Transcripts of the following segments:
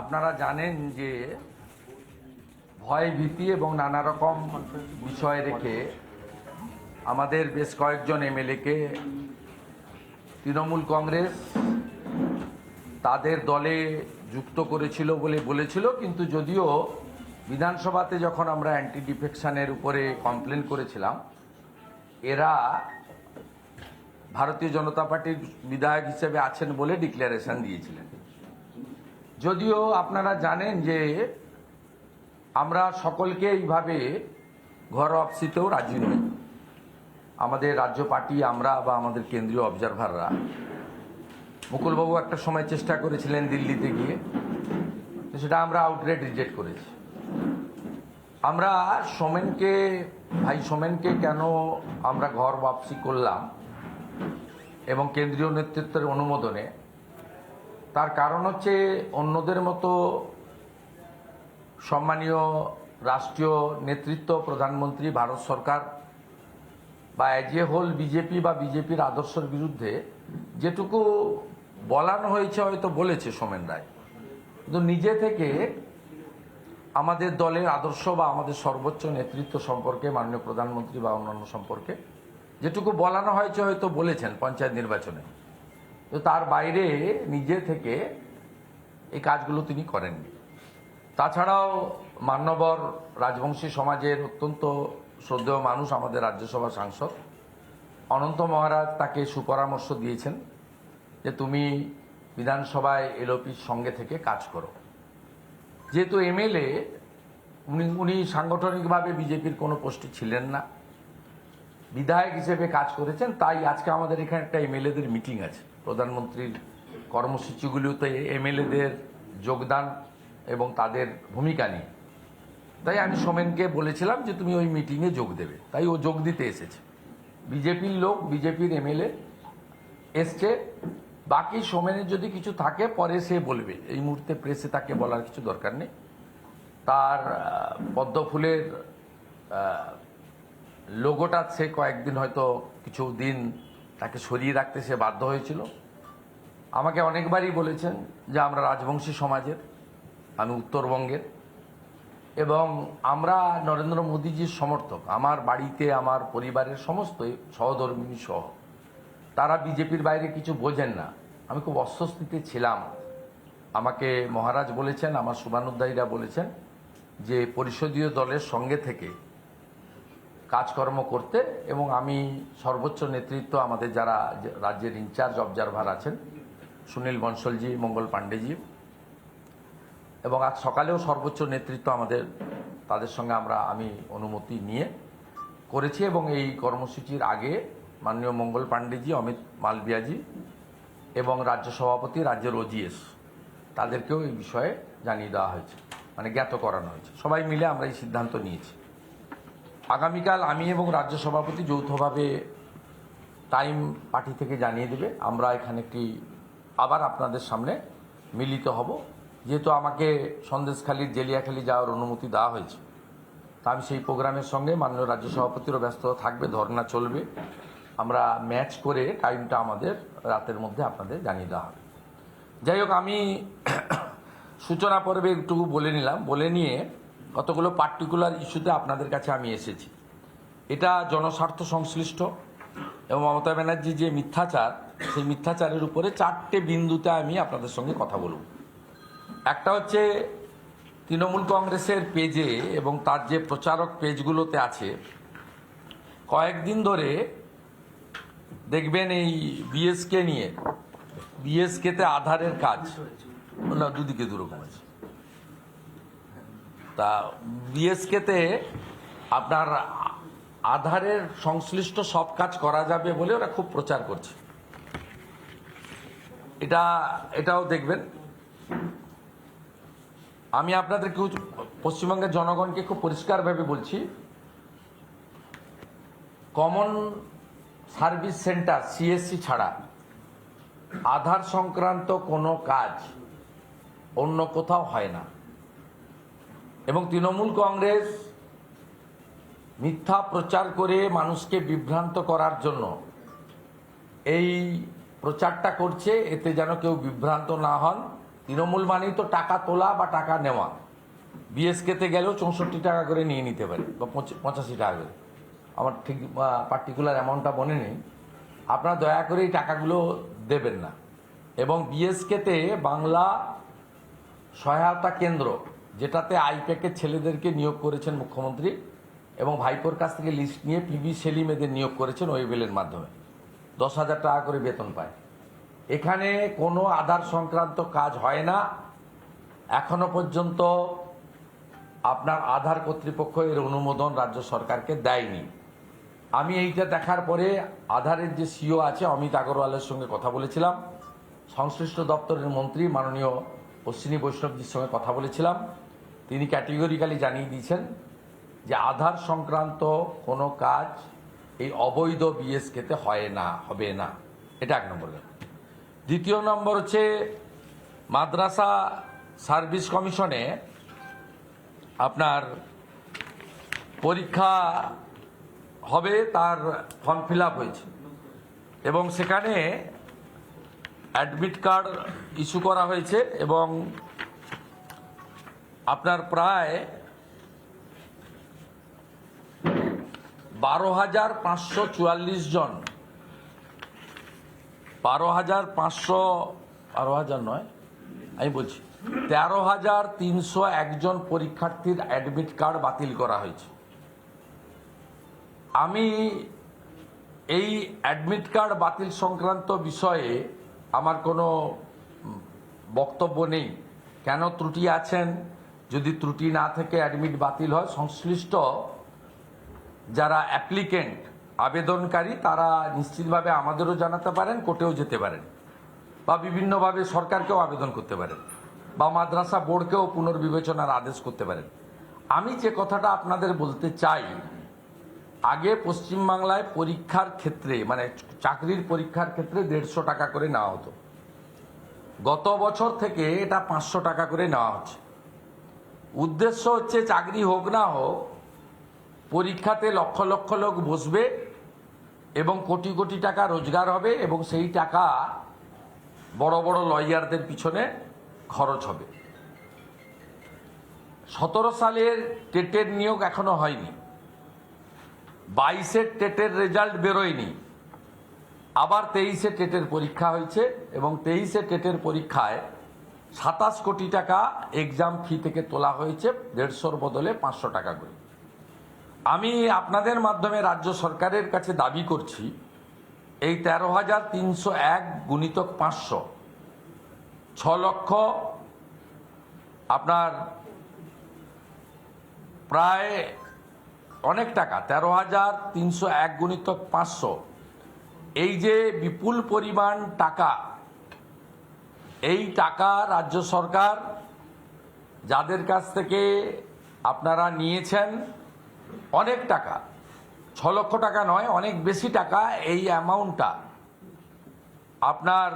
আপনারা জানেন যে ভয়, ভীতি এবং নানা রকম বিষয় রেখে আমাদের বেশ কয়েকজন এমএলএকে তৃণমূল কংগ্রেস তাদের দলে যুক্ত করেছিল বলে বলেছিল, কিন্তু যদিও বিধানসভাতে যখন আমরা অ্যান্টি ডিফেকশনের উপরে কমপ্লেন করেছিলাম, এরা ভারতীয় জনতা পার্টির বিধায়ক হিসেবে আছেন বলে ডিক্লারেশন দিয়েছিলেন। যদিও আপনারা জানেন যে আমরা সকলকে এইভাবে ঘর অফসিতেও রাজি নই। আমাদের রাজ্য পার্টি, আমরা বা আমাদের কেন্দ্রীয় অবজারভাররা মুকুলবাবু একটা সময় চেষ্টা করেছিলেন দিল্লিতে গিয়ে সেটা আমরা আউটলেট রিজেক্ট করেছি। আমরা সোমেনকে, ভাই সোমেনকে কেন আমরা ঘর বাপসি করলাম এবং কেন্দ্রীয় নেতৃত্বের অনুমোদনে তার কারণ হচ্ছে অন্যদের মতো সম্মানীয় রাষ্ট্রীয় নেতৃত্ব, প্রধানমন্ত্রী, ভারত সরকার বা এজ এ হোল বিজেপি বা বিজেপির আদর্শের বিরুদ্ধে যেটুকু বলানো হয়েছে, হয়তো বলেছে সোমেন রায়। কিন্তু নিজে থেকে আমাদের দলের আদর্শ বা আমাদের সর্বোচ্চ নেতৃত্ব সম্পর্কে, মাননীয় প্রধানমন্ত্রী বা অন্যান্য সম্পর্কে যেটুকু বলানো হয়েছে, হয়তো বলেছেন পঞ্চায়েত নির্বাচনে। তো তার বাইরে নিজে থেকে এই কাজগুলো তিনি করেননি। তাছাড়াও মান্যবর রাজবংশী সমাজের অত্যন্ত শ্রদ্ধেয় মানুষ আমাদের রাজ্যসভা সাংসদ। অনন্ত মহারাজ তাকে সুপরামর্শ দিয়েছেন যে তুমি বিধানসভায় এলওপির সঙ্গে থেকে কাজ করো। যেহেতু এমএলএ, উনি উনি সাংগঠনিকভাবে বিজেপির কোনো পোস্টে ছিলেন না। বিধায়ক হিসেবে কাজ করেছেন, তাই আজকে আমাদের এখানে একটা এমএলএদের মিটিং আছে। প্রধানমন্ত্রীর কর্মসূচিগুলোতে এমএলএদের যোগদান এবং তাদের ভূমিকা নিয়ে। তাই আমি সোমেনকে বলেছিলাম যে তুমি ওই মিটিংয়ে যোগ দেবে। তাই ও যোগ দিতে এসেছে। বিজেপির লোক বিজেপির এমএলএ এসছে। বাকি সোমেনের যদি কিছু থাকে পরে সে বলবে। এই মুহূর্তে প্রেসে তাকে বলার কিছু দরকার নেই। তার আহ, পদ্ম ফুলের আহ, লোগোটা সে কয়েকদিন হয়তো কিছু দিন তাকে সরিয়ে রাখতে সে বাধ্য হয়েছিল। আমাকে অনেকবারই বলেছেন যে আমরা রাজবংশী সমাজের, আমি উত্তরবঙ্গের। এবং আমরা নরেন্দ্র মোদীজির সমর্থক। আমার বাড়িতে, আমার পরিবারের সমস্ত সহধর্মিনী সহ। তারা বিজেপির বাইরে কিছু বোঝেন না। আমি খুব অস্বস্তিতে ছিলাম। আমাকে মহারাজ বলেছেন, আমার শুভানুদ্দায়ীরা বলেছেন যে পরিষদীয় দলের সঙ্গে থেকে কাজকর্ম করতে এবং আমি সর্বোচ্চ নেতৃত্ব আমাদের যারা রাজ্যের ইনচার্জ অবজারভার আছেন, সুনীল বনসলজি, মঙ্গল পাণ্ডেজি। এবং আজ সকালেও সর্বোচ্চ নেতৃত্ব আমাদের, তাদের সঙ্গে আমরা, আমি অনুমতি নিয়ে করেছি এবং এই কর্মসূচির আগে মাননীয় মঙ্গল পাণ্ডেজি, অমিত মালবিয়াজি এবং রাজ্য সভাপতি রাজ্যের ওজিএস তাদেরকেও এই বিষয়ে জানিয়ে দেওয়া হয়েছে মানে জ্ঞাত করানো হয়েছে। সবাই মিলে আমরা এই সিদ্ধান্ত নিয়েছি। আগামীকাল আমি এবং রাজ্য সভাপতি যৌথভাবে টাইম পার্টি থেকে জানিয়ে দেবে। আমরা এখানে একটি আবার আপনাদের সামনে মিলিত হব। যেহেতু আমাকে সন্দেশখালীর, জেলিয়াখালী যাওয়ার অনুমতি দেওয়া হয়েছে। তা আমি সেই প্রোগ্রামের সঙ্গে মাননীয় রাজ্য সভাপতিরও ব্যস্ত থাকবে ধর্না চলবে। আমরা ম্যাচ করে টাইমটা আমাদের রাতের মধ্যে আপনাদের জানিয়ে দেওয়া হবে। যাই হোক, আমি সূচনা পর্বে একটু বলে নিলাম। বলে নিয়ে কতগুলো পার্টিকুলার ইস্যুতে আপনাদের কাছে আমি এসেছি। এটা জনস্বার্থ সংশ্লিষ্ট এবং মমতা ব্যানার্জি যে মিথ্যাচার, সেই মিথ্যাচারের উপরে চারটে বিন্দুতে আমি আপনাদের সঙ্গে কথা বলব। একটা হচ্ছে তৃণমূল কংগ্রেসের পেজে এবং তার যে প্রচারক পেজগুলোতে আছে, কয়েকদিন ধরে দেখবেন এই বিএসকে নিয়ে বিএসকেতে আধারের কাজ, না, দুদিকে দুরকম আছে। তা বিএসকেতে আপনার আধারের সংশ্লিষ্ট সব কাজ করা যাবে বলে ওরা খুব প্রচার করছে। এটা, এটাও দেখবেন। আমি আপনাদের কেউ পশ্চিমবঙ্গের জনগণকে খুব পরিষ্কারভাবে বলছি কমন সার্ভিস সেন্টার সিএসসি ছাড়া আধার সংক্রান্ত কোনো কাজ অন্য কোথাও হয় না। এবং তৃণমূল কংগ্রেস মিথ্যা প্রচার করে মানুষকে বিভ্রান্ত করার জন্য এই প্রচারটা করছে, এতে যেন কেউ বিভ্রান্ত না হন। তৃণমূল মানেই তো টাকা তোলা বা টাকা নেওয়া। বিএসকেতে গেলেও চৌষট্টি টাকা করে নিয়ে নিতে পারে, বা পঁচাশি টাকা করে। আমার ঠিক পার্টিকুলার অ্যামাউন্টটা মনে নেই। আপনারা দয়া করে এই টাকাগুলো দেবেন না। এবং বিএসকেতে বাংলা সহায়তা কেন্দ্র যেটাতে আইপ্যাকের ছেলেদেরকে নিয়োগ করেছেন মুখ্যমন্ত্রী এবং ভাইপোর কাছ থেকে লিস্ট নিয়ে পিবি সেলিম এদের নিয়োগ করেছেন ওয়েবেলের মাধ্যমে। দশ হাজার টাকা করে বেতন পায়। এখানে কোনো আধার সংক্রান্ত কাজ হয় না। এখনও পর্যন্ত আপনার আধার কর্তৃপক্ষ এর অনুমোদন রাজ্য সরকারকে দেয়নি। আমি এইটা দেখার পরে আধারের যে সিও আছে অমিত আগরওয়ালের সঙ্গে কথা বলেছিলাম। সংশ্লিষ্ট দপ্তরের মন্ত্রী মাননীয় অশ্বিনী বৈষ্ণবজির সঙ্গে কথা বলেছিলাম। তিনি ক্যাটেগরিক্যালি জানিয়ে দিয়েছেন যে আধার সংক্রান্ত কোনো কাজ এই অবৈধ বিএসকেতে হয় না, হবে না। এটা এক নম্বর দ্বিতীয় নম্বর হচ্ছে মাদ্রাসা সার্ভিস কমিশনে আপনার পরীক্ষা হবে, তার ফর্ম ফিল হয়েছে। এবং সেখানে অ্যাডমিট কার্ড ইস্যু করা হয়েছে এবং আপনার প্রায় বারো হাজার পাঁচশো চুয়াল্লিশ জন। বারো হাজার পাঁচশো, বারো হাজার নয়, আমি বলছি, তেরো হাজার তিনশো একজন পরীক্ষার্থীর অ্যাডমিট কার্ড বাতিল করা হয়েছে। আমি এই অ্যাডমিট কার্ড বাতিল সংক্রান্ত বিষয়ে আমার কোনো বক্তব্য নেই। কেন ত্রুটি আছেন? যদি ত্রুটি না থেকে অ্যাডমিট বাতিল হয়, সংশ্লিষ্ট যারা অ্যাপ্লিকেন্ট আবেদনকারী, তারা নিশ্চিতভাবে আমাদেরও জানাতে পারেন, কোর্টেও যেতে পারেন। বা বিভিন্নভাবে সরকারকেও আবেদন করতে পারেন। বা মাদ্রাসা বোর্ডকেও পুনর্বিবেচনার আদেশ করতে পারেন। আমি যে কথাটা আপনাদের বলতে চাই, আগে পশ্চিমবাংলায় পরীক্ষার ক্ষেত্রে মানে চাকরির পরীক্ষার ক্ষেত্রে দেড়শো টাকা করে নেওয়া হতো। গত বছর থেকে এটা পাঁচশো টাকা করে নেওয়া হচ্ছে। উদ্দেশ্য হচ্ছে চাকরি হোক না হোক, পরীক্ষাতে লক্ষ লক্ষ লোক বসবে এবং কোটি কোটি টাকা রোজগার হবে এবং সেই টাকা বড় বড় লয়ারদের পিছনে খরচ হবে। সতেরো সালের টেটের নিয়োগ এখনও হয়নি। বাইশের টেটের রেজাল্ট বেরোয়নি। আবার তেইশে টেটের পরীক্ষা হয়েছে এবং তেইশে টেটের পরীক্ষায় সাতাশ কোটি টাকা এক্সাম ফি থেকে তোলা হয়েছে, দেড়শোর বদলে পাঁচশো টাকা করে। আমি আপনাদের মাধ্যমে রাজ্য সরকারের কাছে দাবি করছি, এই তেরো হাজার তিনশো এক গুণিতক পাঁচশো, ছ লক্ষ আপনার প্রায় অনেক টাকা, তেরো হাজার তিনশো এক গুণিতক পাঁচশো। এই যে বিপুল পরিমাণ টাকা এই টাকা রাজ্য সরকার যাদের কাছ থেকে আপনারা নিয়েছেন অনেক টাকা, ছ লক্ষ টাকা নয়, অনেক বেশি টাকা এই অ্যামাউন্টটা আপনার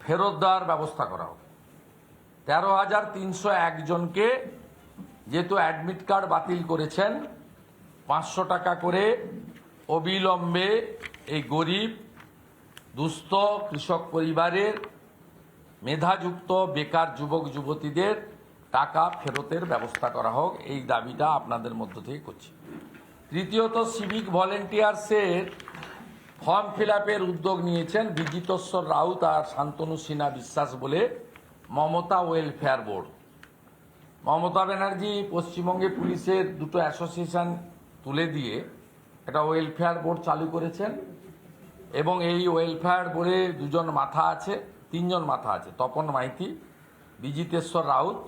ফেরত দেওয়ার ব্যবস্থা করা হোক তেরো হাজার তিনশো একজনকে যেহেতু অ্যাডমিট কার্ড বাতিল করেছেন, পাঁচশো টাকা করে অবিলম্বে এই গরিব দুস্থ কৃষক পরিবারের মেধাযুক্ত বেকার যুবক যুবতীদের টাকা ফেরতের ব্যবস্থা করা হোক, এই দাবিটা আপনাদের মধ্য থেকে করছি। তৃতীয়ত সিভিক ভলেন্টিয়ার্সের ফর্ম ফিল উদ্যোগ নিয়েছেন বিজিতস্বর রাউত আর শান্তনু সিনহা বিশ্বাস বলে মমতা ওয়েলফেয়ার বোর্ড। মমতা ব্যানার্জি পশ্চিমবঙ্গে পুলিশের দুটো অ্যাসোসিয়েশন তুলে দিয়ে একটা ওয়েলফেয়ার বোর্ড চালু করেছেন। এবং এই ওয়েলফেয়ার বোর্ডে দুজন মাথা আছে, তিনজন মাথা আছে, তপন মাইতি, বিজিতেশ্বর রাউত।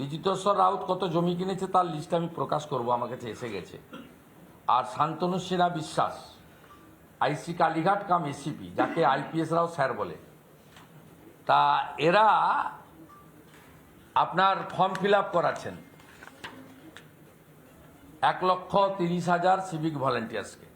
বিজিতেশ্বর রাউত কত জমি কিনেছে তার লিস্ট আমি প্রকাশ করব, আমার কাছে এসে গেছে। আর Shantanu Sinha Biswas, IC Kalighat cum ACP, যাকে আইপিএস রাও স্যার বলে। তা এরা আপনার ফর্ম ফিল আপ করাচ্ছেন। এক লক্ষ তিরিশ হাজার সিভিক ভলেন্টিয়ার্সকে